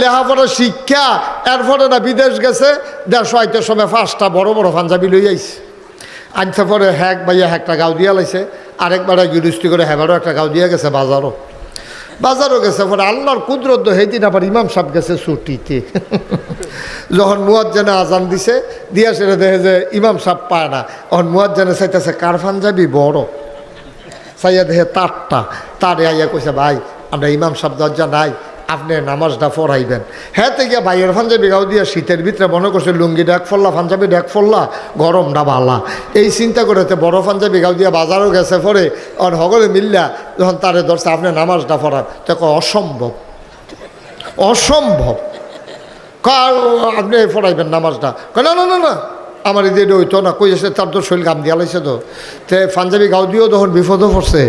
লেখাপড়া শিক্ষা, এরপরে না বিদেশ গেছে দেড়শো আইতের সময় পাঁচটা বড় বড় পাঞ্জাবি লই আইছে। আনতে পরে হ্যাক বাইয়া একটা গাও দিয়া লাইছে, আরেকবার গিরুস্তি করে হেবারও একটা গাও দিয়া গেছে, বাজারও। বাজারও গেছে পরে আল্লাহর কুদরত সেইদিন আবার ইমাম সাহেব গেছে ছুটিতে। যখন মুয়াজ্জানে আজান দিছে, দিয়া সেটা দেখে যে ইমাম সাহেব পায় না। তখন মুয়াজ্জানে চাইতেছে, কার পাঞ্জাবি বড়? চাইয়া দেখে তারটা, তারে আইয়া কইছে, ভাই, আমরা ইমাম সাহেব দরজা নাই আপনি নামাজটা পড়াইবেন। হ্যাঁ তো গিয়া বাইয়ের পাঞ্জাবি গাও দিয়া শীতের ভিতরে মনে করছে লুঙ্গি ডাক ফল্লা, পাঞ্জাবি ডাক ফল্লা, গরমটা বালা। এই চিন্তা করে তো বড় পাঞ্জাবি গাও দিয়া বাজারও গেছে পরে, আর হগলে মিল্লা, যখন তারে ধরছে, আপনি নামাজটা পড়ান। তো অসম্ভব। অসম্ভব। কার আপনি পড়াইবেন নামাজটা। না না না না। আমার এই হইতো না, কই এসে তার তো শরীর গাম দিয়া লাইছে তো। তে পাঞ্জাবি গাও দিয়েও তখন বিপদও পড়ছে।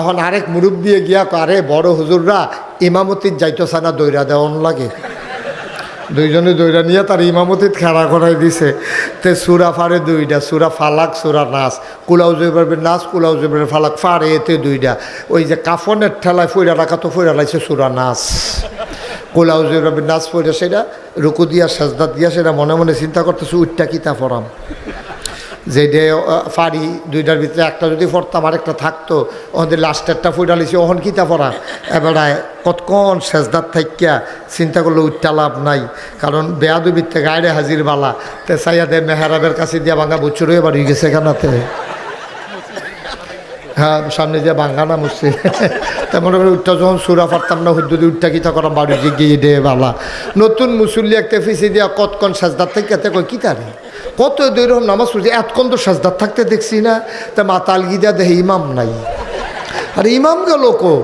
এখন আরেক মুরুব দিয়ে গিয়া আরে বড় হুজুররা ইমামতির যাইতো সানা দৈরা দেওয়ান লাগে। দুইজনে দৈরা নিয়ে তার ইমামতিত খেলা করাই দিছে। তে সুরা ফারে দুইটা, সুরা ফালাক, সুরা নাচ কুলাউ জৈবের নাচ কুলাউ জৈবের ফালাক, ফারে এতে দুইটা। ওই যে কাফনের ঠেলায় ফইরা রাখা তো ফইরা লাইছে সুরা নাচ কোলাউ জৈবের নাচ পড়ে সেটা, রুকু দিয়া, সাজদা দিয়া সেটা মনে মনে চিন্তা করতেছে উঠটা কিতা ফরাম যে ডে ফাড়ি দুইটার ভিতরে একটা যদি পড়তাম, আরেকটা থাকতো, ওদের লাস্টেরটা ফুটা লিছি, ওহন কিতা পড়া? এবারে কতক্ষণ সেজদার থাইকিয়া চিন্তা করলে উঠটা লাভ নাই। কারণ বেয়াদুবির গায়ে হাজির বালা। তে সাইয়াদের মেহরাবের কাছে দিয়া ভাঙা বুচুর হয়ে বাড়ি গেছে কেনাতে। হ্যাঁ সামনে যে ভাঙ্গানা মুসছে তা মনে করি উঠটা যখন সুরা পারতাম না যদি উঠটা কিতা থাকতাম বাড়ি যে গিয়ে দে বালা। নতুন মুসল্লি একটা ফিসে দিয়া কতক্ষণ সাজদার থেকে এতে কয়, কি তারে? কত দৈরকম নামাজ পড়ছে, এতক্ষণ তো সাজদার থাকতে দেখছি না। তা মাতাল গিদা দেহে ইমাম নাই। আর ইমাম গেল কো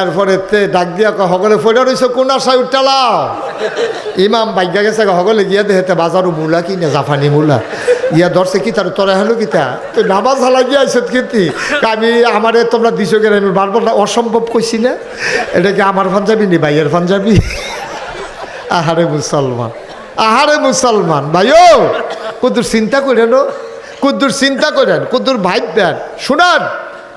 এরপরে তে ডাক দিয়া কয়, হগলে ফইরা রইছে, কোন আশায় উঠালাও ইমাম বাইকা গেছে হগলে গিয়া দেহেতে বাজারও মূলা কিনে, জাফানি মূলা। ইয়া ধরছে, কি তার, তোরা হেলো কি তা? তো নামাজ হালা গিয়া আইসত কিন্তু। আমি আমারে তোমরা দিছো কেন? আমি বারবার অসম্ভব কইছি না? এটা কি আমার পাঞ্জাবি নি ভাইয়ের পাঞ্জাবি? আহারে মুসলমান আহারে মুসলমান। ভাইও, কুদ্দুর চিন্তা করেন কুদ্দুর চিন্তা করেন কুদ্দুর ভাইব দেন শুনান।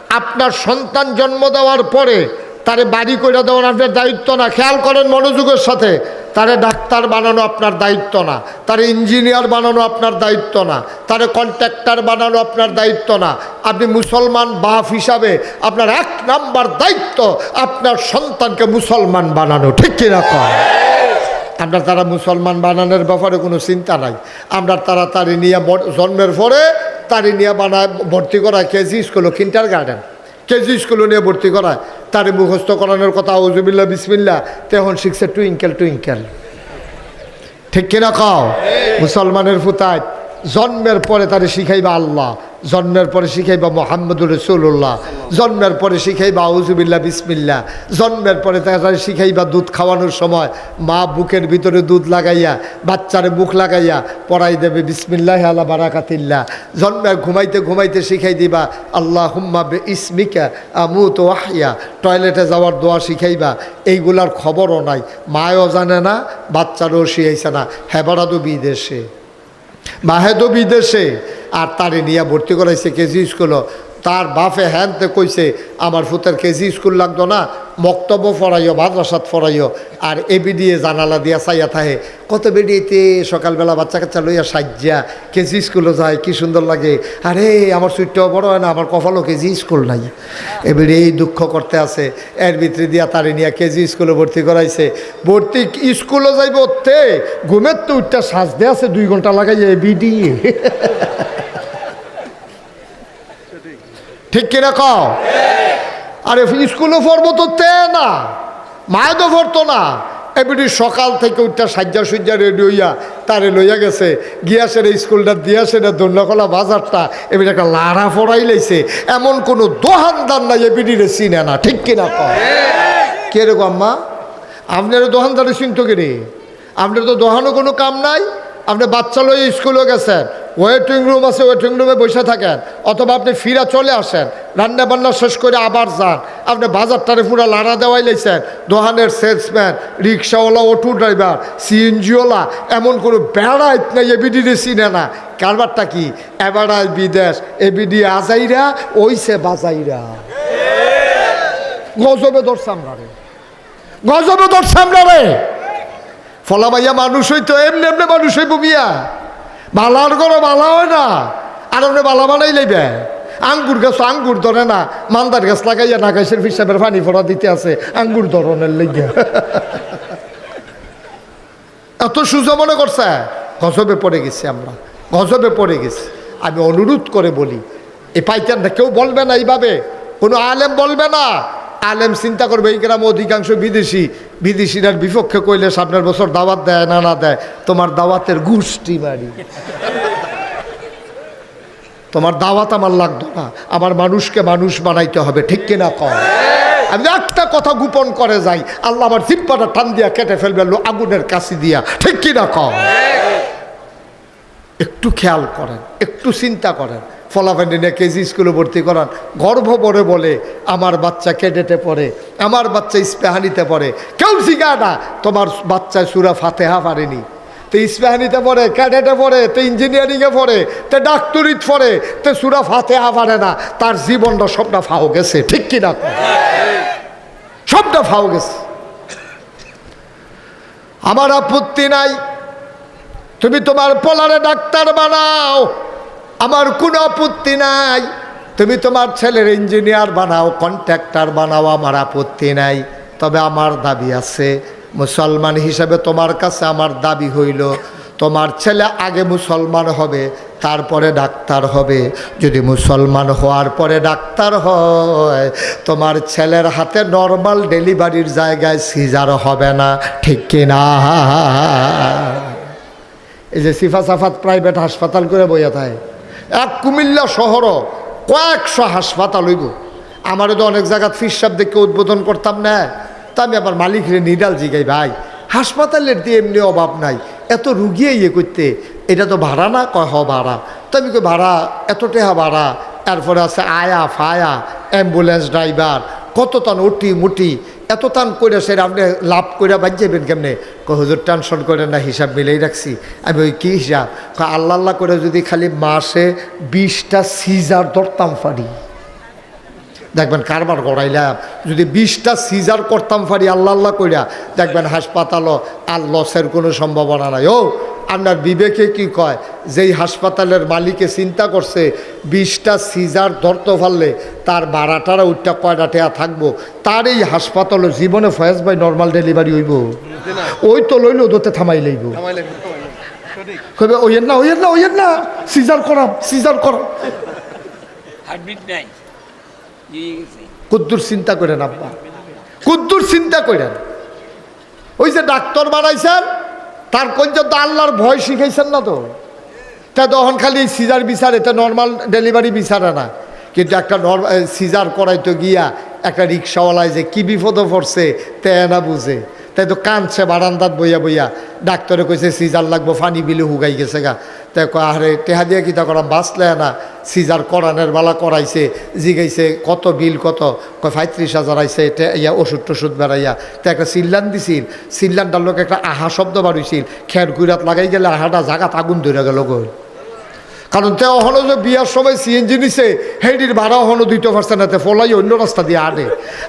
আপনার সন্তান জন্ম দেওয়ার পরে তারে বাড়ি করে দেওয়ার আপনার দায়িত্ব না। খেয়াল করেন মনোযোগের সাথে, তারে ডাক্তার বানানো আপনার দায়িত্ব না, তারে ইঞ্জিনিয়ার বানানো আপনার দায়িত্ব না, তারে কন্ট্রাক্টর বানানো আপনার দায়িত্ব না। আপনি মুসলমান বাপ হিসাবে আপনার এক নাম্বার দায়িত্ব আপনার সন্তানকে মুসলমান বানানো, ঠিক কিনা আমরা তারা মুসলমান বানানোর ব্যাপারে কোনো চিন্তা নাই, আমরা তাড়াতাড়ি নিয়ে বড়- জন্মের পরে তারি নিয়ে বানায় ভর্তি করা KG school kindergarten. KG স্কুলও নিয়ে ভর্তি করায়। তারে মুখস্থ করানোর কথা ওজুবিল্লা বিসমিল্লা তখন শিখছে টুইঙ্কেল টুইঙ্কেল। ঠিক কিনা কও? মুসলমানের ফুতায় জন্মের পরে তারে শিখাইবা আল্লাহ। জন্মের পরে শিখাইবা মোহাম্মদুর রসুল্লাহ জন্মের পরে শিখাইবা আউজুবিল্লা বিসমিল্লা জন্মের পরে তারে শিখাইবা দুধ খাওয়ানোর সময়, মা বুকের ভিতরে দুধ লাগাইয়া, বাচ্চারে মুখ লাগাইয়া পড়াই দেবে, বিসমিল্লাহ আল্লাহ বারাকাতিল্লা জন্মে ঘুমাইতে ঘুমাইতে শিখাই দিবা আল্লাহ হুম্মা ইসমিকা আমু তো আহিয়া টয়লেটে যাওয়ার দোয়া শিখাইবা, এইগুলার খবরও নাই। মায়ও জানে না, বাচ্চারও শিখাইছে না। হেবারাদু বিদেশে। মাহে তো বিদেশে আর তারে নিয়ে ভর্তি করাইছে কেজি স্কুল তার বাপে হ্যানতে কইছে, আমার ফুতের কেজি স্কুল লাগতো না, মক্তব্য ফরাইও মাদ্রাসাত ফরাইও আর এবি দিয়ে জানালা দিয়া চাইয়া থাহে। কত বেডিয়েতে সকালবেলা বাচ্চা কাচ্চা লইয়া সাজ্জা, কেজি স্কুলে যায়, কি সুন্দর লাগে। আরে, আমার সুইটটাও বড় হয় না, আমার কপালও কেজি স্কুল নাই। এবারে এই দুঃখ করতে আছে। এর ভিতরে দিয়া তারে নিয়ে কেজি স্কুলে ভর্তি করাইছে। ভর্তি স্কুলে যাইব তে ঘুমের তো উঠটা সাজতে আছে, দুই ঘণ্টা লাগাইয়া এবি দিয়ে ঠিক কিনা কও? আরে স্কুলে পড়ব তো তে না মায়ে তো পড়তো না। এবিটি সকাল থেকে উঠটা সাজ্জা সুজ্জা রেডি হইয়া তারে লইয়া গেছে। গিয়াসের স্কুলটা না দন্ডকলা বাজারটা এবিটি একটা লাড়া পড়াই লাইছে। এমন কোনো দোহানদার নাই এবিটিরে চিনে না, ঠিক কিনা কে রে আম্মা? আপনারও দোহানদারে চিনতো কে রে আপনার তো দোহানো কোনো কাম নাই? আপনি বাচ্চা লয়ে স্কুলে গেছেন। ওয়েটিং রুম আছে ওয়েটিং রুমে বসে থাকেন। অথবা আপনি ফিরা চলে আসেন। রান্না বান্না শেষ করে আবার যান। আপনি বাজারটারে পুরো লাড়া দেওয়াই লাইছেন। দোকানের সেলসম্যান রিক্সাওয়ালা অটো ড্রাইভার সিএনজিওয়ালা এমন কোনো বেড়াইত নাই এবিডিরে চিনে না। কারবারটা কি? এবারায় বিদেশ এবিডি আজাইরা, ওইসে বাজাইরা। গজবে ধরছে আমরা রে গজবে ধরছে আমরা রে ফলা ভাইয়া মানুষ হইতো, এমনি এমনি মানুষই হইব মিয়া। বালার গরো বালা হয় না। আর আপনি বালা বানাই লইবে। আঙ্গুর গাছ, আঙ্গুর ধরে না। মান্দার গাছ লাগাইয়া নাগাইশের হিসাবের পানি ফোড়া দিতে আছে, আঙ্গুর ধরনের লেগে এত সুযোগ মনে করছে, গজবে পড়ে গেছি আমরা, গজবে পড়ে গেছি। আমি অনুরোধ করে বলি, এই পাইকানটা কেউ বলবে না এইভাবে, কোনো আলেম বলবে না। আলেম চিন্তা করবে, এই গ্রামে অধিকাংশ বিদেশি বিদেশিরার বিপক্ষে কইলে সামনের বছর দাওয়াত দেয় না না দেয়? তোমার দাওয়াতের গুষ্টি বাড়ি। তোমার দাওয়াত আমার লাগতো না, আমার মানুষকে মানুষ বানাইতে হবে, ঠিক কিনা কম আমি একটা কথা গোপন করে যাই, আল্লাহ আমার জিব্বাটা টান দিয়া কেটে ফেলবে আগুনের কাছে দিয়া, ঠিক কিনা কম একটু খেয়াল করেন, একটু চিন্তা করেন ফলাফেন্ডি নিয়ে কেজি স্কুলে ভর্তি করান। গর্ব পরে বলে, আমার বাচ্চা কেডেটে পড়ে, আমার বাচ্চা ইস্পেহানিতে পড়ে। কেউ শিখা না, তোমার বাচ্চায় সুরা ফাতেহা পারেনি। তো ইস্পেহানিতে পড়ে ক্যাডেটে পড়ে, তো ইঞ্জিনিয়ারিংয়ে পড়ে, তো ডাক্তারিত পড়ে, তো সুরা ফাতেহা পারে না। তার জীবনটা সবটা ফাও গেছে, ঠিক কিনা সবটা ফাও গেছে। আমার আপত্তি নাই। তুমি তোমার পোলারে ডাক্তার বানাও। আমার কোনো আপত্তি নাই। তুমি তোমার ছেলের ইঞ্জিনিয়ার বানাও কন্ট্রাক্টর বানাও, আমার আপত্তি নাই। তবে আমার দাবি আছে, মুসলমান হিসেবে তোমার কাছে আমার দাবি হইল, তোমার ছেলে আগে মুসলমান হবে, তারপরে ডাক্তার হবে। যদি মুসলমান হওয়ার পরে ডাক্তার হয়, তোমার ছেলের হাতে নর্মাল ডেলিভারির জায়গায় সিজার হবে না, ঠিক কিনা এই যে সিফা সাফাত প্রাইভেট হাসপাতাল করে বইয়া থাকে এক কুমিল্লা শহরও কয়েকশো হাসপাতাল হইব। আমারও তো অনেক জায়গাত ফিসাব দেখে উদ্বোধন করতাম না। তা আমি আমার মালিকরে নিডাল জিগাই, ভাই। হাসপাতালের দিয়ে এমনি অভাব নাই। এত রুগিয়ে ইয়ে করতে, এটা তো ভাড়া না? কয়, হ, ভাড়া। তো আমি কই, ভাড়া, এত টেহা ভাড়া। তারপরে আছে আয়া, ফায়া, অ্যাম্বুলেন্স ড্রাইভার, কত তান উটি মুটি এত টান করে সেটা আপনি লাভ করে বাঁচবেন কেমনে? ক হুজুর টেনশন করে না, হিসাব মিলেই রাখছি। আমি ওই কী হিসাব? আল্লাহ আল্লাহ করে যদি খালি মাসে বিশটা সিজার ধরতাম পারি দেখবেন কারবার গড়াইলাম, যদি বিশটা সিজার করতাম পারি আল্লাহ আল্লাহ কইরা, দেখবেন হাসপাতালও আর লসের কোনো সম্ভাবনা নাই। ও আপনার বিবেকে কি কয়? যেই হাসপাতালের মালিকে চিন্তা করছে বিশটা সিজার ধরতে পারলে তার বারাটারা উঠটা কয়টা টেয়া থাকব? তার এই হাসপাতালে জীবনে ফয়েজ ভাই নর্মাল ডেলিভারি হইব। ওই তো লইল দোতে থামাই লইব। কইবে ওইয়ের না ওইয়ের না ওইয়ের না সিজার করাম সিজার করাম। কুদ্দুর চিন্তা করেন আব্বা। কুদ্দুর চিন্তা করেন ওই যে ডাক্তার বানাইছেন তার পর্যন্ত আল্লাহর ভয় শিখাইছেন না তো? তা তখন খালি সিজার বিচারে তো নর্মাল ডেলিভারি বিচারে না। কিন্তু একটা নর্মাল সিজার করাইতো গিয়া একটা রিক্সাওয়ালায় যে কি বিপদে পড়ছে, তে না বুঝে। তাই তো কাঁদছে বারান্দাত বইয়া বইয়া। ডাক্তারে কইছে, সিজার লাগবো ফানি বিলে হুগাই গেছে গা। তাই আরে, টেহা দিয়ে কিতা করা? বাঁচলে না। সিজার করানের বেলা করাইছে, জিগাইছে, কত বিল কত? কয়, পঁয়ত্রিশ হাজার আইছে ইয়া ওষুধ টষুধ বেড়াইয়া। তো একটা সিল্লান দিছিল। সিল্লানটার লোক একটা আহা শব্দ বাড়িছিল খের গুইরাত লাগাই গেলে আহাটা জাগাত আগুন ধরে গেল গো। কারণ তে হলো যে বিয়ার সময় সিএনজি নিছে হেডির ভাড়া হলো দিতে পারছে না ফলাই অন্য রাস্তা দিয়ে আনে।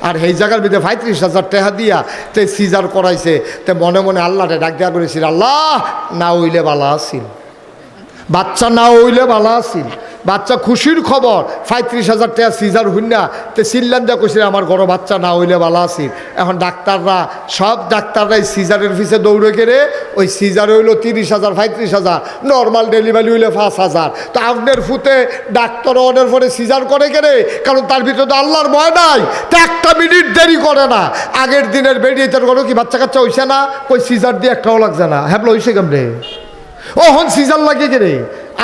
আর সেই জায়গার ভিতরে পঁয়ত্রিশ হাজার টেহা দিয়া তে সিজার করাইছে। তে মনে মনে আল্লাহরে ডাক দেওয়া করেছিল, আল্লাহ, না উইলে বালা আসিল বাচ্চা না হইলে ভালো আছিল বাচ্চা খুশির খবর, পঁয়ত্রিশ হাজার টাকা সিজার হইনা তে সিল্লান দেওয়া কইছিল আমার ঘর বাচ্চা না হইলে ভালো আছিল এখন ডাক্তাররা, সব ডাক্তাররাই সিজারের পিছে দৌড়ে গেলে, ওই সিজার হইল তিরিশ হাজার, পঁয়ত্রিশ হাজার নর্মাল ডেলিভারি হইলে পাঁচ হাজার। তো আপনার ফুতে ডাক্তার অর্ডার পরে সিজার করে গেলে, কারণ তার ভিতরে তো আল্লাহর ভয় নাই, তো একটা মিনিট দেরি করে না। আগের দিনের বেরিয়ে তার ঘরে কি বাচ্চা কাচ্চা হইছে না? ওই সিজার দিয়ে একটাও লাগছে না। হ্যাঁ হইছে কেমনে? ও হন সিজার লাগে রে?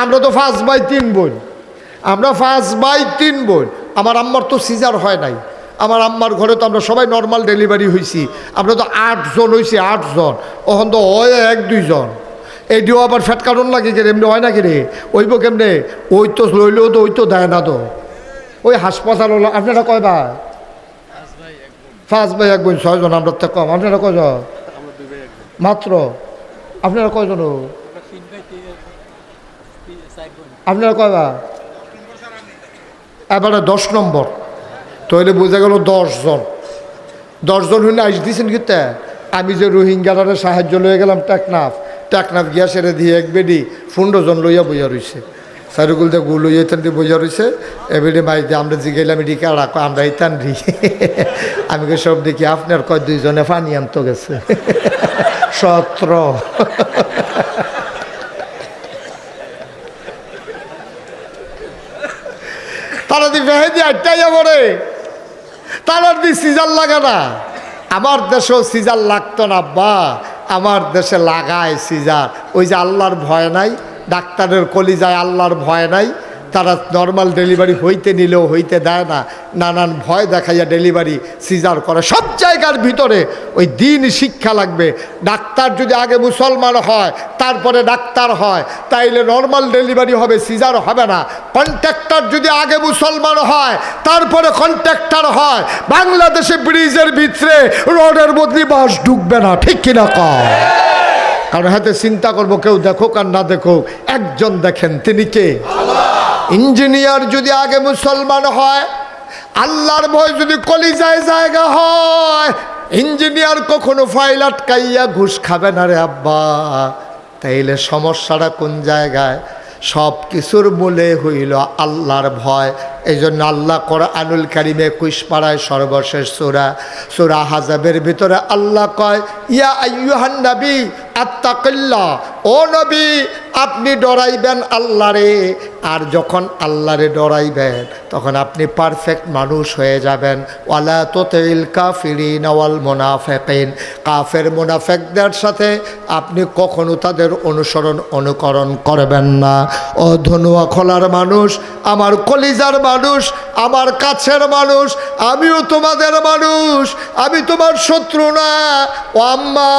আমরা তো ফার্স্ট বাই তিন বোন। আমরা ফার্স্ট বাই তিন বোন। আমার আম্মার তো সিজার হয় নাই। আমার আম্মার ঘরে তো আমরা সবাই নর্মাল ডেলিভারি হয়েছি আমরা তো আটজন হয়েছি আটজন ওখান তো হয় এক দুইজন এইটিও আবার ফ্যাট কারণ লাগে কে? এমনি হয় না কি রে? ওইব কেমনে? ওই তো লইলেও তো, ওই তো দেয় না তো। ওই হাসপাতাল হলো আপনারা কয় ভাই? ফার্স্ট ভাই এক বোন ছয়জন আমরা তো কম। আপনারা কয়জন? মাত্র? আপনারা কয়জন? আপনারা কয়বা এবারে দশ নম্বর। তাহলে বোঝা গেল দশজন দশজন হইলে আইস দিয়েছেন কিন্তু আমি যে রোহিঙ্গারে সাহায্য লয়ে গেলাম টেকনাফ টেকনাফ গিয়া সেরে দিয়ে এক বেডি ফুন্ডজন লইয়া বইয়া রইছে। সাইরুগুল দিয়ে গু লইয়া ইতান দিয়ে বইয়া রইছে। এবেডি মাই দিয়ে আমরা জিগাইলাম এটি কারা কয় আমরা ইতান রি। আমি সব দেখি আপনার কয় দুইজনে পানি আনতো গেছে। সত্র তারা দি পড়ে তার দি সিজার লাগে না। আমার দেশেও সিজার লাগতো না বা আমার দেশে লাগায় সিজার। ওই যে আল্লাহর ভয় নাই, ডাক্তারের কলি যায় আল্লাহর ভয় নাই। তারা নর্মাল ডেলিভারি হইতে নিলেও হইতে দেয় না, নানান ভয় দেখাইয়া ডেলিভারি সিজার করে। সব জায়গার ভিতরে ওই দিন শিক্ষা লাগবে। ডাক্তার যদি আগে মুসলমান হয়, তারপরে ডাক্তার হয়, তাইলে নর্মাল ডেলিভারি হবে সিজার হবে না। কন্ট্রাক্টর যদি আগে মুসলমান হয়, তারপরে কন্ট্রাক্টর হয়, বাংলাদেশে ব্রিজের ভিতরে রোডের বদলি বাস ঢুকবে না, ঠিক কিনা কয় কারণ হাতে চিন্তা করব, কেউ দেখুক আর না দেখুক, একজন দেখেন, তিনি কে? ইঞ্জিনিয়ার যদি আগে মুসলমান হয়, আল্লাহর ভয় যদি কলিজায় জায়গা হয়, ইঞ্জিনিয়ার কখনো ফাইল আটকাইয়া ঘুষ খাবে না রে আব্বা। তাইলে সমস্যাটা কোন জায়গায়? সব কিছুর মূলে হইল আল্লাহর ভয়। এই জন্য আল্লাহ করা আনুল কারিম একুশ পাড়ায় সর্বশেষ সোরা সোরা হাজাবের ভিতরে আল্লাহ কয়, ইয়া আইয়ুহান নবী আত্তাকিল্লা ও নবী, আপনি ডরাইবেন আল্লাহরে আর যখন আল্লাহরে ডরাইবেন, তখন আপনি পারফেক্ট মানুষ হয়ে যাবেন। ওয়ালা তোতেইল কাফিরিন ওয়াল মোনাফেকিন। কাফের মোনাফেকদের সাথে আপনি কখনো তাদের অনুসরণ, অনুকরণ করবেন না। ও ধনুয়া খোলার মানুষ, আমার কলিজার মানুষ মানুষ আমার কাছের মানুষ, আমিও তোমাদের মানুষ, আমি তোমার শত্রু না। ও আম্মা,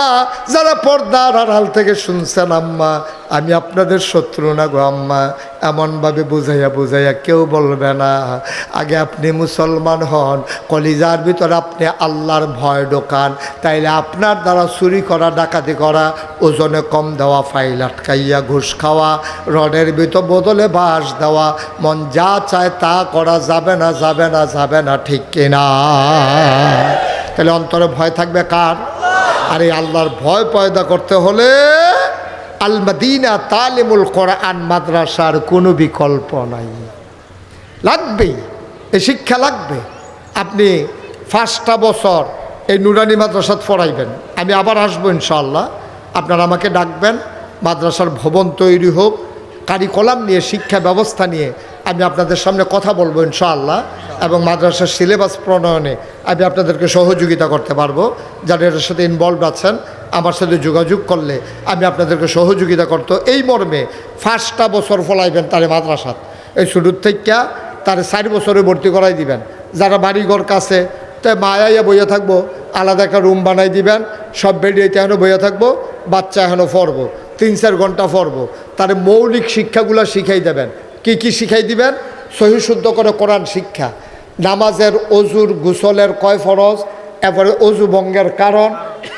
যারা পর্দার আড়াল থেকে শুনছেন আম্মা, আমি আপনাদের শত্রু না গো আম্মা। এমনভাবে বুঝাইয়া বুঝাইয়া কেউ বলবে না। আগে আপনি মুসলমান হন, কলিজার ভিতরে আপনি আল্লাহর ভয় ঢোকান, তাইলে আপনার দ্বারা চুরি করা, ডাকাতি করা, ওজনে কম দেওয়া, ফাইল আটকাইয়া ঘুষ খাওয়া, রডের ভিতর বদলে বাস দেওয়া, মন যা চায় তা করা যাবে না, যাবে না যাবে না, ঠিক কিনা? তাহলে অন্তরে ভয় থাকবে কার? আর এই আল্লাহর ভয় পয়দা করতে হলে আল মাদিনা তালিমুল কোরআন মাদ্রাসার কোনো বিকল্প নাই। লাগবেই এই শিক্ষা লাগবে। আপনি পাঁচটা বছর এই নুরানি মাদ্রাসাত পড়াইবেন। আমি আবার আসব ইনশাল্লাহ আপনারা আমাকে ডাকবেন, মাদ্রাসার ভবন তৈরি হোক কারিকলাম নিয়ে, শিক্ষা ব্যবস্থা নিয়ে আমি আপনাদের সামনে কথা বলব ইনশাআল্লাহ এবং মাদ্রাসার সিলেবাস প্রণয়নে আমি আপনাদেরকে সহযোগিতা করতে পারব। যারা এটার সাথে ইনভলভ আছেন, আমার সাথে যোগাযোগ করলে আমি আপনাদেরকে সহযোগিতা করতো। এই মর্মে ফার্স্টটা বছর ফলাইবেন তারে মাদ্রাসাত। এই শুরুর থেকে তার চার বছরে ভর্তি করাই দিবেন। যারা বাড়িঘর কাছে তাই মায়াইয়া বইয়া থাকব, আলাদা একটা রুম বানাই দিবেন, সব বেডিয়েতে এখনও বইয়া থাকব, বাচ্চা এখনও পড়ব। তিন চার ঘণ্টা পড়ব। তার মৌলিক শিক্ষাগুলো শিখাই দেবেন। কি কি শিখাই দিবেন? সহি শুদ্ধ করে কোরআন শিক্ষা। নামাজের অজুর গোসলের কয় ফরজ? এরপরে অজু ভঙ্গের কারণ,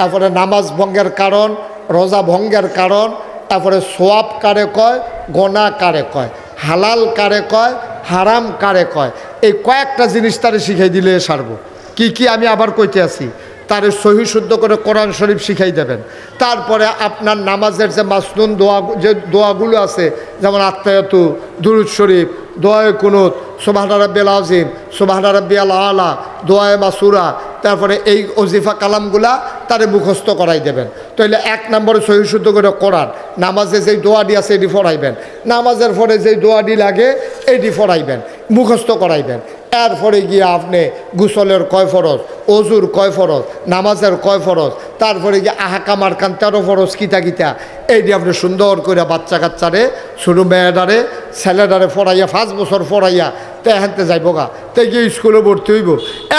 এরপরে নামাজ ভঙ্গের কারণ, রোজা ভঙ্গের কারণ তারপরে সোয়াব কারে কয়? গোনা কারে কয়? হালাল কারে কয়? হারাম কারে কয়? এই কয়েকটা জিনিস তারে শিখাই দিলে সারবো। কি কি আমি আবার কইতে আছি তারে সহি শুদ্ধ করে কোরআন শরীফ শিখাই দেবেন। তারপরে আপনার নামাজের যে মাসনুন দোয়া, যে দোয়াগুলো আছে, যেমন আত্মায়তু, দুরুদ শরীফ, দোয়ায় কুনুত, সোবাহানা রাব্বিয়াল আজিম সোবাহানা রাব্বিয়াল আলা, দোয়ায় মাসুরা, তারপরে এই অজিফা কালামগুলা তারে মুখস্থ করাই দেবেন। তাহলে এক নম্বরে সহি শুদ্ধ করে কোরআন, নামাজে যেই দোয়াডি আছে এটি ফরাইবেন নামাজের পরে যেই দোয়াডি লাগে, এটি ফরাইবেন মুখস্থ করাইবেন। এরপরে গিয়ে আপনি গুসলের কয় ফরজ, অজুর কয় ফরজ, নামাজের কয় ফরজ, তারপরে গিয়ে আহাকামার কান তেরো ফরজ, কিতা কিতা এইটি আপনি সুন্দর করে বাচ্চা কাচ্চারে ছোটো মেয়েডারে ছেলেডারে ফরাইয়া পাঁচ বছর ফরাইয়া তে হেনতে যাইব গা, তে গিয়ে স্কুলে ভর্তি হইব।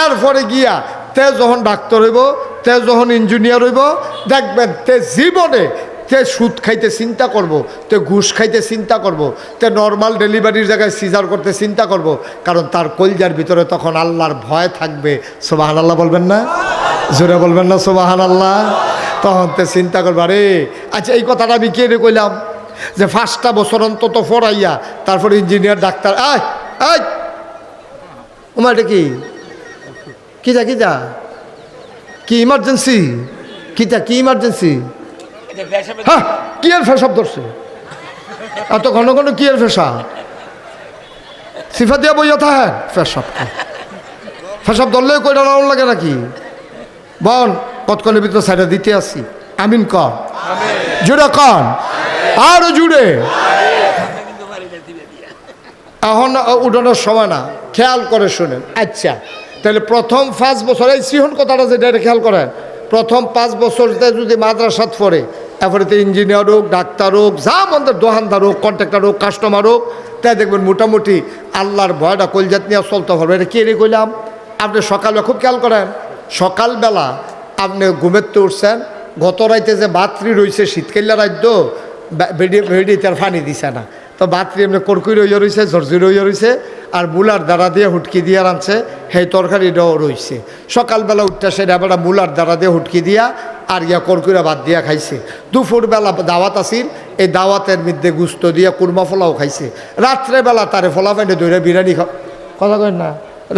এরপরে গিয়া তে যখন ডাক্তার হইব, তে যখন ইঞ্জিনিয়ার হইব, দেখবেন তে জীবনে তে সুদ খাইতে চিন্তা করব। তে ঘুষ খাইতে চিন্তা করব। তে নর্মাল ডেলিভারির জায়গায় সিজার করতে চিন্তা করব। কারণ তার কলজার ভিতরে তখন আল্লাহর ভয় থাকবে সোবাহান আল্লাহ বলবেন না জোরে বলবেন না সোবাহান আল্লাহ তখন তে চিন্তা করব, আরে আচ্ছা এই কথাটা আমি কে কইলাম যে ফার্স্টটা বছর অন্তত ফরাইয়া তারপর ইঞ্জিনিয়ার ডাক্তার, আয় আয় ওমা, এটা কি কি যা কি যা কি ইমার্জেন্সি কিতা কি ইমার্জেন্সি হ্যাঁ কি এর ফেসাব ধরছে? এত ঘন ঘন কি এর ফেসা? সিফা দিয়া বইয়া থা হ্যাঁ ফেসাব ফেসাব ধরলে কইটা রাউন লাগে নাকি? বন কতক্ষণের ভিতরে সাইডে দিতে আসি? আমিন কন। জুড়ে কন। আরও জুড়ে এখন উঠানোর সময় না খেয়াল করে শুনেন। আচ্ছা। তাহলে প্রথম পাঁচ বছর এই সিহন কথাটা যেটা খেয়াল করেন প্রথম পাঁচ বছরতে যদি মাদ্রাসাত পড়ে, তারপরে তো ইঞ্জিনিয়ার হোক, ডাক্তার হোক, যা আমাদের দোকানদার হোক কন্ট্রাক্টর হোক কাস্টমার হোক, তাই দেখবেন মোটামুটি আল্লাহর ভয়টা কলজাত নিয়ে চলতে পারবে। এটা কে রে কইলাম? আপনি সকালে খুব খেয়াল করেন, সকালবেলা আপনি ঘুমের তো উঠছেন, গত রাইতে যে বাতরি রয়েছে শীতকাল্লা রাজ্য বেডি বেডি তার ফানি দিছে না। তো বাতরি এমনি কড়কুই রইয়া রয়েছে ঝরঝি রইয়া রয়েছে আর মুলার দ্বারা দিয়ে হুটকি দিয়ে রাঁধছে সেই তরকারিটাও রয়েছে সকালবেলা উঠতে সেটা বেলা মুলার দ্বারা দিয়ে হুটকি দিয়া আর ইয়া কড়কুইরা বাদ দিয়া খাইছে। দুপুরবেলা দাওয়াত আসিল এই দাওয়াতের মধ্যে গুস্ত দিয়া কুরমা ফলাও খাইছে। রাত্রেবেলা তারে ফলা পাইনে দইরা বিরিয়ানি খা কথা কই না?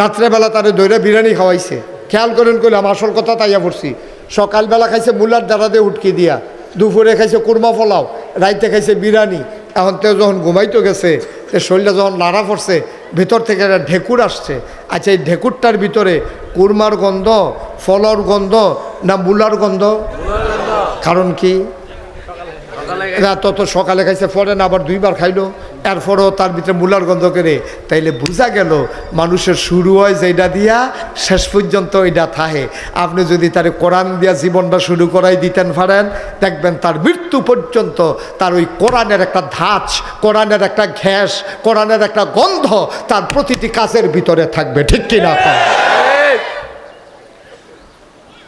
রাত্রেবেলা তারে দইরা বিরিয়ানি খাওয়াইছে খেয়াল করেন করলাম আসল কথা তাইয়া পড়ছি। সকালবেলা খাইছে মুলার দ্বারা দিয়ে উটকি দিয়া দুপুরে খাইছে কুরমা ফলাও রাইতে খাইছে বিরিয়ানি এখন তো যখন ঘুমাইতে গেছে সে শরীরটা যখন লাড়া পড়ছে ভিতর থেকে একটা ঢেকুর আসছে। আচ্ছা এই ঢেকুরটার ভিতরে কুরমার গন্ধ ফলর গন্ধ না মুলার গন্ধ? কারণ কি? রাত তো সকালে খাইছে পরে না আবার দুইবার খাইলো। এরপরও তার ভিতরে মূলার গন্ধ করে তাইলে বোঝা গেল মানুষের শুরু হয় যেটা দিয়া, শেষ পর্যন্ত এটা থাহে আপনি যদি তার কোরআন দিয়া জীবনটা শুরু করাই দিতেন পারেন দেখবেন তার মৃত্যু পর্যন্ত তার ওই কোরআনের একটা ধাঁচ, কোরআনের একটা ঘ্যাস, কোরআনের একটা গন্ধ তার প্রতিটি কাজের ভিতরে থাকবে ঠিক কিনা?